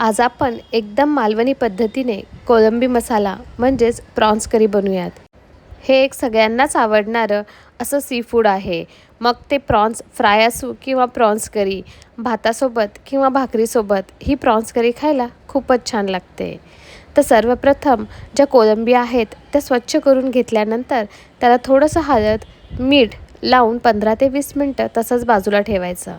आज आपण एकदम मालवणी पद्धतीने कोळंबी मसाला म्हणजेच प्रॉन्स करी बनवूयात. हे एक सगळ्यांनाच आवडणारं असं सी फूड आहे. मग ते प्रॉन्स फ्राय असू किंवा प्रॉन्स करी भातासोबत किंवा भाकरीसोबत ही प्रॉन्स करी खायला खूपच छान लागते. तर सर्वप्रथम ज्या कोळंबी आहेत त्या स्वच्छ करून घेतल्यानंतर त्याला थोडंसं हळद मीठ लावून पंधरा ते वीस मिनटं तसंच बाजूला ठेवायचं.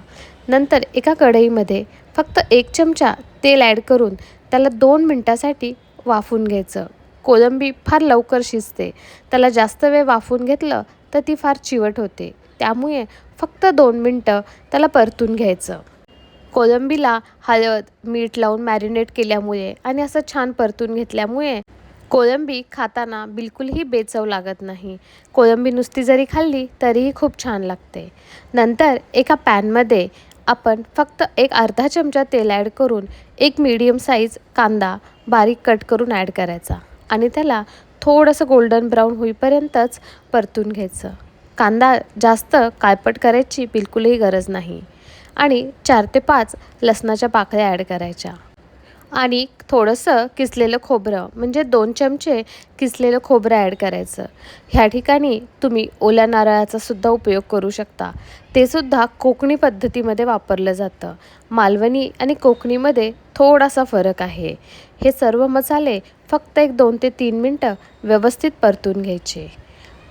नंतर एका कढईमध्ये फक्त एक चमचा तेल ॲड करून त्याला दोन मिनटासाठी वाफून घ्यायचं. कोलंबी फार लवकर शिजते. त्याला जास्त वेळ वाफून घेतलं तर ती फार चिवट होते. त्यामुळे फक्त दोन मिनटं त्याला परतून घ्यायचं. कोलंबीला हळद मीठ लावून मॅरिनेट केल्यामुळे आणि असं छान परतून घेतल्यामुळे कोळंबी खाताना बिलकुलही बेचव लागत नाही. कोळंबी नुसती जरी खाल्ली तरीही खूप छान लागते. नंतर एका पॅनमध्ये आपण फक्त एक अर्धा चमचा तेल ॲड करून एक मीडियम साईज कांदा बारीक कट करून ॲड करायचा आणि त्याला थोडंसं गोल्डन ब्राऊन होईपर्यंतच परतून घ्यायचं. कांदा जास्त काळपट करायची बिलकुलही गरज नाही. आणि चार ते पाच लसणाच्या पाकळ्या ॲड करायच्या. आणि थोडंसं किसलेलं खोबरं म्हणजे दोन चमचे किसलेलं खोबरं ॲड करायचं. ह्या ठिकाणी तुम्ही ओल्या नारळाचा सुद्धा उपयोग करू शकता. ते सुद्धा कोकणी पद्धतीमध्ये वापरलं जातं. मालवणी आणि कोकणीमध्ये थोडासा फरक आहे. हे सर्व मसाले फक्त एक दोन ते तीन मिनटं व्यवस्थित परतून घ्यायचे.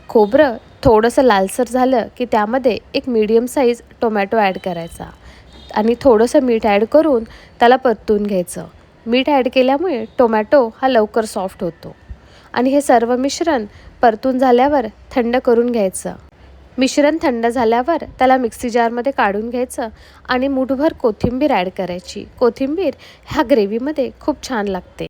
खोबरं थोडंसं लालसर झालं की त्यामध्ये एक मीडियम साईज टोमॅटो ॲड करायचा. आणि थोडंसं मीठ ॲड करून त्याला परतून घ्यायचं. मीठ ॲड केल्यामुळे टोमॅटो हा लवकर सॉफ्ट होतो. आणि हे सर्व मिश्रण परतून झाल्यावर थंड करून घ्यायचं. मिश्रण थंड झाल्यावर त्याला मिक्सी जारमध्ये काढून घ्यायचं आणि मुठभर कोथिंबीर ॲड करायची. कोथिंबीर ह्या ग्रेव्हीमध्ये खूप छान लागते.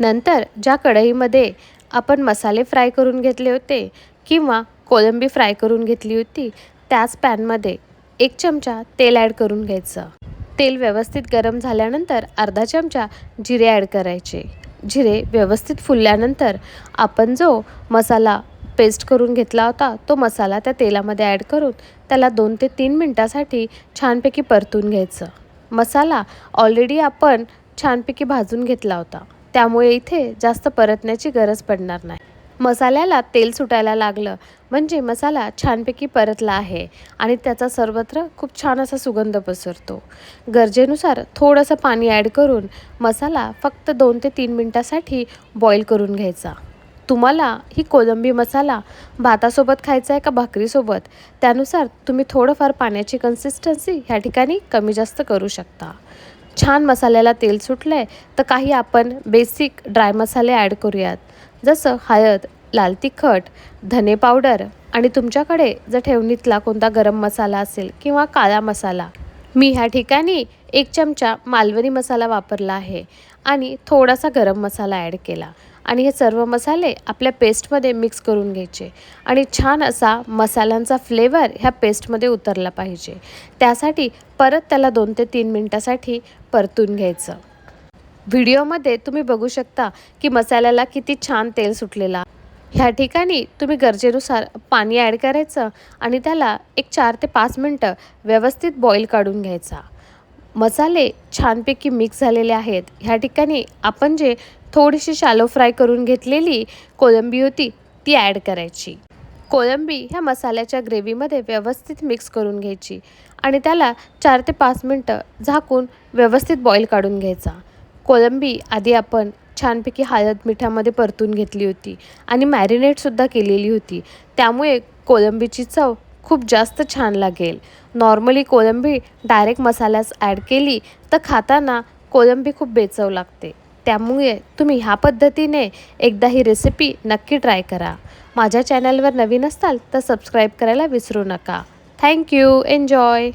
नंतर ज्या कढईमध्ये आपण मसाले फ्राय करून घेतले होते किंवा कोलंबी फ्राय करून घेतली होती त्याच पॅनमध्ये एक चमचा तेल ॲड करून घ्यायचं. तेल व्यवस्थित गरम झाल्यानंतर अर्धा चमचा जिरे ॲड करायचे. जिरे व्यवस्थित फुलल्यानंतर आपण जो मसाला पेस्ट करून घेतला होता तो मसाला त्या तेलामध्ये ॲड करून त्याला दोन ते तीन मिनटासाठी छानपैकी परतून घ्यायचं. मसाला ऑलरेडी आपण छानपैकी भाजून घेतला होता. त्यामुळे इथे जास्त परतण्याची गरज पडणार नाही. मसाल्याला तेल सुटायला लागलं. म्हणजे मसाला छानपैकी परतला आहे आणि त्याचा सर्वत्र खूप छान असा सुगंध पसरतो. गरजेनुसार थोडंसं पाणी ॲड करून मसाला फक्त दोन ते तीन मिनटासाठी बॉईल करून घ्यायचा. तुम्हाला ही कोलंबी मसाला भातासोबत खायचा आहे का भाकरीसोबत? त्यानुसार तुम्ही थोडंफार पाण्याची कन्सिस्टन्सी ह्या ठिकाणी कमी जास्त करू शकता. छान मसाल्याला तेल सुटलं आहे तर काही आपण बेसिक ड्राय मसाले ॲड करूयात. जसं हळद लाल तिखट धने पावडर आणि तुमच्याकडे जर ठेवणीतला कोणता गरम मसाला असेल किंवा काळा मसाला मी ह्या ठिकाणी एक चमचा मालवणी मसाला वापरला आहे आणि थोडासा गरम मसाला ॲड केला. आणि हे सर्व मसाले आपल्या पेस्टमध्ये मिक्स करून घ्यायचे. आणि छान असा मसाल्यांचा फ्लेवर ह्या पेस्टमध्ये उतरला पाहिजे. त्यासाठी परत त्याला दोन ते तीन मिनटासाठी परतून घ्यायचं. व्हिडिओमध्ये तुम्ही बघू शकता की मसाल्याला किती छान तेल सुटलेला. ह्या ठिकाणी तुम्ही गरजेनुसार पाणी ॲड करायचं आणि त्याला एक चार ते पाच मिनटं व्यवस्थित बॉईल काढून घ्यायचा. मसाले छानपैकी मिक्स झालेले आहेत. ह्या ठिकाणी आपण जे थोडीशी शालो फ्राय करून घेतलेली कोलंबी होती ती ॲड करायची. कोळंबी ह्या मसाल्याच्या ग्रेव्हीमध्ये व्यवस्थित मिक्स करून घ्यायची आणि त्याला चार ते पाच मिनटं झाकून व्यवस्थित बॉईल काढून घ्यायचा. कोळंबी आधी आपण छानपैकी हळद मिठामध्ये परतून घेतली होती आणि मॅरिनेटसुद्धा केलेली होती. त्यामुळे कोलंबीची चव खूप जास्त छान लागेल. नॉर्मली कोलंबी डायरेक्ट मसाल्यास ॲड केली तर खाताना कोलंबी खूप बेचव लागते. त्यामुळे तुम्ही ह्या पद्धतीने एकदा ही रेसिपी नक्की ट्राय करा. माझ्या चॅनलवर नवीन असाल तर सबस्क्राईब करायला विसरू नका. Thank you enjoy